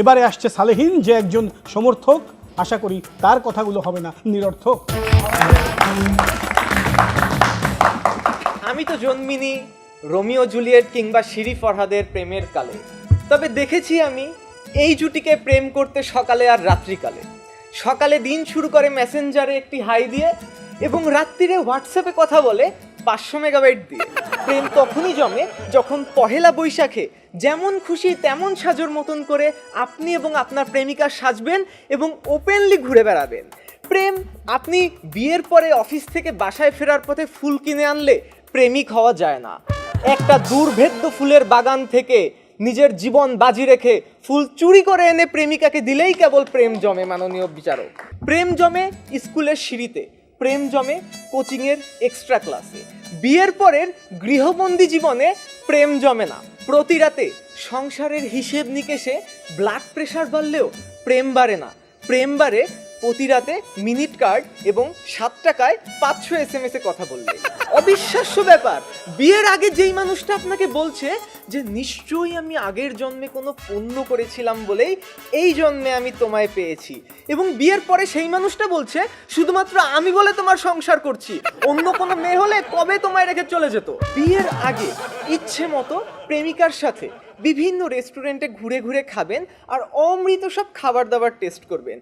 এবারে আসছে সালেহীন যে একজন সমর্থক। আশা করি তার কথাগুলো হবে না, নিরর্থক। আমি তো জন্মিনি রোমিও জুলিয়েট কিংবা শিরি ফরহাদের প্রেমের কালে। তবে দেখেছি আমি, এই জুটিকে প্রেম করতে সকালে আর রাত্রিকালে। সকালে দিন শুরু করে মেসেঞ্জারে একটি হাই দিয়ে এবং রাত্রিরে হোয়াটসঅ্যাপে কথা বলে পাঁচশো মেগাবাইট দিয়ে। প্রেম তখনই জমে যখন পহেলা বৈশাখে যেমন খুশি তেমন সাজোর মতন করে আপনি এবং আপনার প্রেমিকা সাজবেন এবং ওপেনলি ঘুরে বেড়াবেন। প্রেম, আপনি বিয়ের পরে অফিস থেকে বাসায় ফেরার পথে ফুল কিনে আনলে প্রেমিক হওয়া যায় না। একটা দুর্ভেদ্য ফুলের বাগান থেকে নিজের জীবন বাজি রেখে ফুল চুরি করে এনে প্রেমিকাকে দিলেই কেবল প্রেম জমে, মাননীয় বিচারক। প্রেম জমে স্কুলের সিঁড়িতে। প্রেম জমে কোচিংয়ের এক্সট্রা ক্লাসে বিয়ের পরের গৃহবন্দী জীবনে প্রেম জমে না। প্রতি রাতে সংসারের হিসেব নিকেশে ব্লাড প্রেশার বাড়লেও প্রেম বাড়ে না। প্রেম বাড়ে প্রতি রাতে মিনিট কার্ড এবং সাত টাকায় পাঁচশো এস এম এস এ কথা বললে। অবিশ্বাস্য ব্যাপার। বিয়ের আগে যেই মানুষটা আপনাকে বলছে যে, নিশ্চয়ই আমি আগের জন্মে কোনো পণ্য করেছিলাম বলেই এই জন্মে আমি তোমায় পেয়েছি। এবং বিয়ের পরে সেই মানুষটা বলছে, শুধুমাত্র আমি বলে তোমার সংসার করছি। অন্য কোনো মেয়ে হলে কবে তোমায় রেখে চলে যেত? বিয়ের আগে ইচ্ছে মতো প্রেমিকার সাথে বিভিন্ন রেস্টুরেন্টে ঘুরে ঘুরে খাবেন আর অমৃত সব খাবার দাবার টেস্ট করবেন।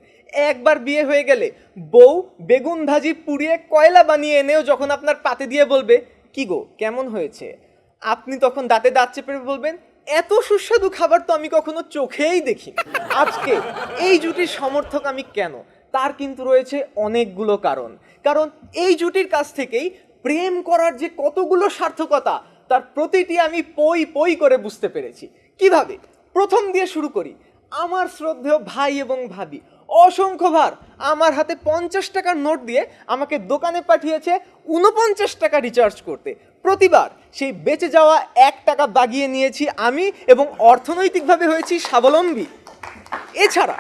একবার বিয়ে হয়ে গেলে বউ বেগুন ভাজি পুড়িয়ে কয়লা বানিয়ে এনেও যখন আপনার পাতে দিয়ে বলবে, কি গো, কেমন হয়েছে? আপনি তখন দাঁতে দাঁত চেপে বলবেন, এত সুস্বাদু খাবার তো আমি কখনো চোখেই দেখি আজকে এই জুটির সমর্থক আমি কেন? তার কিন্তু রয়েছে অনেকগুলো কারণ। কারণ এই জুটির কাছ থেকেই প্রেম করার যে কতগুলো সার্থকতা তার প্রতিটি আমি পই পই করে বুঝতে পেরেছি। কীভাবে? প্রথম দিয়ে শুরু করি। আমার শ্রদ্ধেয় ভাই এবং ভাবি অসংখ্যবার আমার হাতে পঞ্চাশ টাকার নোট দিয়ে আমাকে দোকানে পাঠিয়েছে উনপঞ্চাশ টাকা রিচার্জ করতে। প্রতিবার সেই বেঁচে যাওয়া এক টাকা বাগিয়ে নিয়েছি আমি এবং অর্থনৈতিকভাবে হয়েছি স্বাবলম্বী। এছাড়া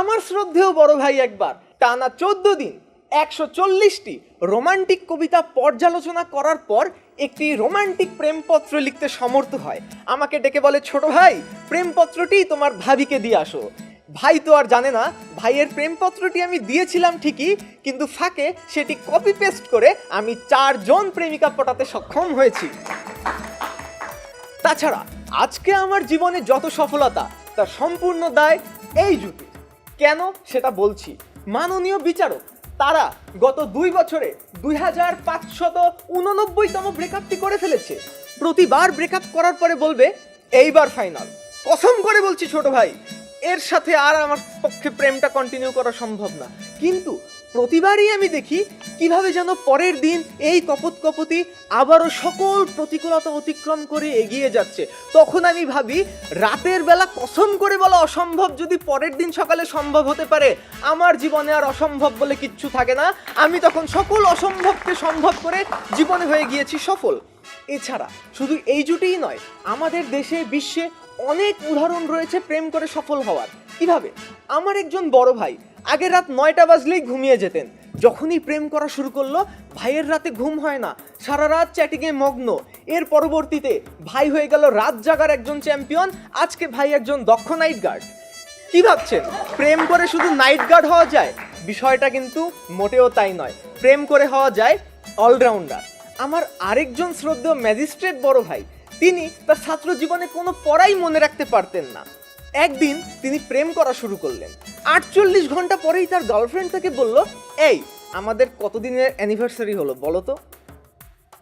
আমার শ্রদ্ধেয় বড় ভাই একবার টানা চোদ্দ দিন একশো চল্লিশটি রোমান্টিক কবিতা পর্যালোচনা করার পর একটি রোমান্টিক প্রেমপত্র লিখতে সমর্থ হয়। আমাকে ডেকে বলে, ছোট ভাই, প্রেমপত্রটি তোমার ভাবিকে দিয়ে আসো। ভাই তো আর জানে না, ভাইয়ের প্রেমপত্রটি আমি দিয়েছিলাম ঠিকই, কিন্তু ফাঁকে সেটি কপি পেস্ট করে আমি চারজন প্রেমিকা পটাতে সক্ষম হয়েছি। তাছাড়া, আজকে আমার জীবনে যত সফলতা, তার সম্পূর্ণ দায় এই জুটি কেন সেটা বলছি? মাননীয় বিচারক তারা গত দুই বছরে দুই হাজার পাঁচশত উননব্বইতম ব্রেকআপটি করে ফেলেছে। প্রতিবার ব্রেকআপ করার পরে বলবে, এইবার ফাইনাল কসম করে বলছি ছোট ভাই, এর সাথে আর আমার পক্ষে প্রেমটা কন্টিনিউ করা সম্ভব না। কিন্তু প্রতিবারই আমি দেখি কীভাবে যেন পরের দিন এই কপত কপতি আবারও সকল প্রতিকূলতা অতিক্রম করে এগিয়ে যাচ্ছে। তখন আমি ভাবি, রাতের বেলা কসম করে বলা অসম্ভব যদি পরের দিন সকালে সম্ভব হতে পারে। আমার জীবনে আর অসম্ভব বলে কিচ্ছু থাকে না। আমি তখন সকল অসম্ভবকে সম্ভব করে জীবনে হয়ে গিয়েছি সফল। এছাড়া শুধু এই জুটিই নয়, আমাদের দেশে, বিশ্বে অনেক উদাহরণ রয়েছে প্রেম করে সফল হওয়ার। কীভাবে? আমার একজন বড় ভাই আগের রাত নয়টা বাজলেই ঘুমিয়ে যেতেন। যখনই প্রেম করা শুরু করল, ভাইয়ের রাতে ঘুম হয় না। সারা রাত চ্যাটিংয়ে মগ্ন। এর পরবর্তীতে ভাই হয়ে গেল রাত জাগার একজন চ্যাম্পিয়ন আজকে ভাই একজন দক্ষ নাইট গার্ড কি ভাবছেন? প্রেম করে শুধু নাইট গার্ড হওয়া যায়? বিষয়টা কিন্তু মোটেও তাই নয়। প্রেম করে হওয়া যায় অলরাউন্ডার আমার আরেকজন শ্রদ্ধেয় ম্যাজিস্ট্রেট বড় ভাই, তিনি তার ছাত্র জীবনে কোনো পড়াই মনে রাখতে পারতেন না। একদিন তিনি প্রেম করা শুরু করলেন। আটচল্লিশ ঘণ্টা পরেই তার গার্লফ্রেন্ড তাকে বলল, এই, আমাদের কতদিনের অ্যানিভার্সারি হলো বলো তো?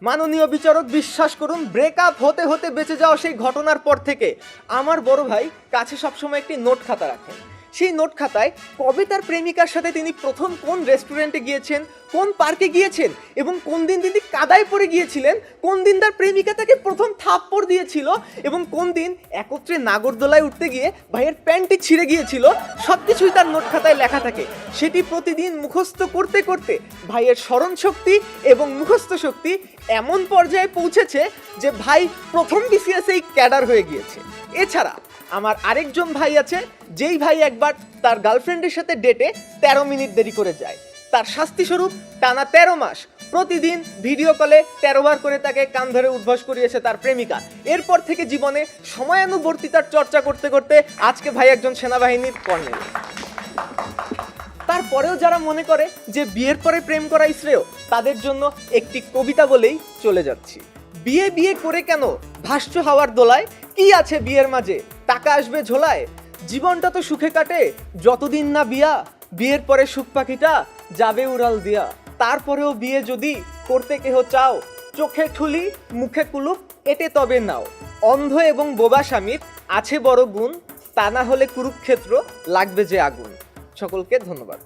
মাননীয় বিচারক, বিশ্বাস করুন ব্রেক আপ হতে হতে বেঁচে যাওয়া সেই ঘটনার পর থেকে আমার বড় ভাই কাছে সবসময় একটি নোট খাতা রাখেন। সেই নোট খাতায় কবে তার প্রেমিকার সাথে তিনি প্রথম কোন রেস্টুরেন্টে গিয়েছেন, কোন পার্কে গিয়েছেন এবং কোন দিন তিনি কাদায় পড়ে গিয়েছিলেন, কোন দিন তার প্রেমিকা তাকে প্রথম থাপ্পড় দিয়েছিল এবং কোন দিন একত্রে নাগরদোলায় উঠতে গিয়ে ভাইয়ের প্যান্টটি ছিঁড়ে গিয়েছিল সব কিছুই তার নোট খাতায় লেখা থাকে। সেটি প্রতিদিন মুখস্থ করতে করতে ভাইয়ের স্মরণ শক্তি এবং মুখস্থ শক্তি এমন পর্যায়ে পৌঁছেছে যে ভাই প্রথম বিসিএসেই ক্যাডার হয়ে গিয়েছে। এছাড়া আমার আরেকজন ভাই আছে, যেই ভাই একবার তার গার্লফ্রেন্ডের সাথে ডেটে তেরো মিনিট দেরি করে যায়। তার শাস্তি স্বরূপ টানা তেরো মাস, প্রতিদিন ভিডিও কলে তেরো বার করে তাকে কান ধরে উদ্ভাস করিয়েছে তার প্রেমিকা। এরপর থেকে জীবনে সময়ানুবর্তিতার চর্চা করতে করতে আজকে ভাই একজন সেনাবাহিনীর কর্নেল। তারপরেও যারা মনে করে যে বিয়ের পরে প্রেম করাই শ্রেয়, তাদের জন্য একটি কবিতা বলেই চলে যাচ্ছি। বিয়ে বিয়ে করে কেন ভাষ্য হাওয়ার দোলায় কি আছে বিয়ের মাঝে? টাকা আসবে ঝোলায়? জীবনটা তো সুখে কাটে, যতদিন না বিয়া, বিয়ের পরে সুখ পাখিটা যাবে উড়াল দিয়া। তারপরেও বিয়ে যদি করতে কেহ চাও, চোখে ঠুলি, মুখে কুলুপ, এটে তবে নাও। অন্ধ এবং বোবা স্বামীর আছে বড় গুণ, তা না হলে কুরুক্ষেত্র লাগবে যে আগুন। সকলকে ধন্যবাদ।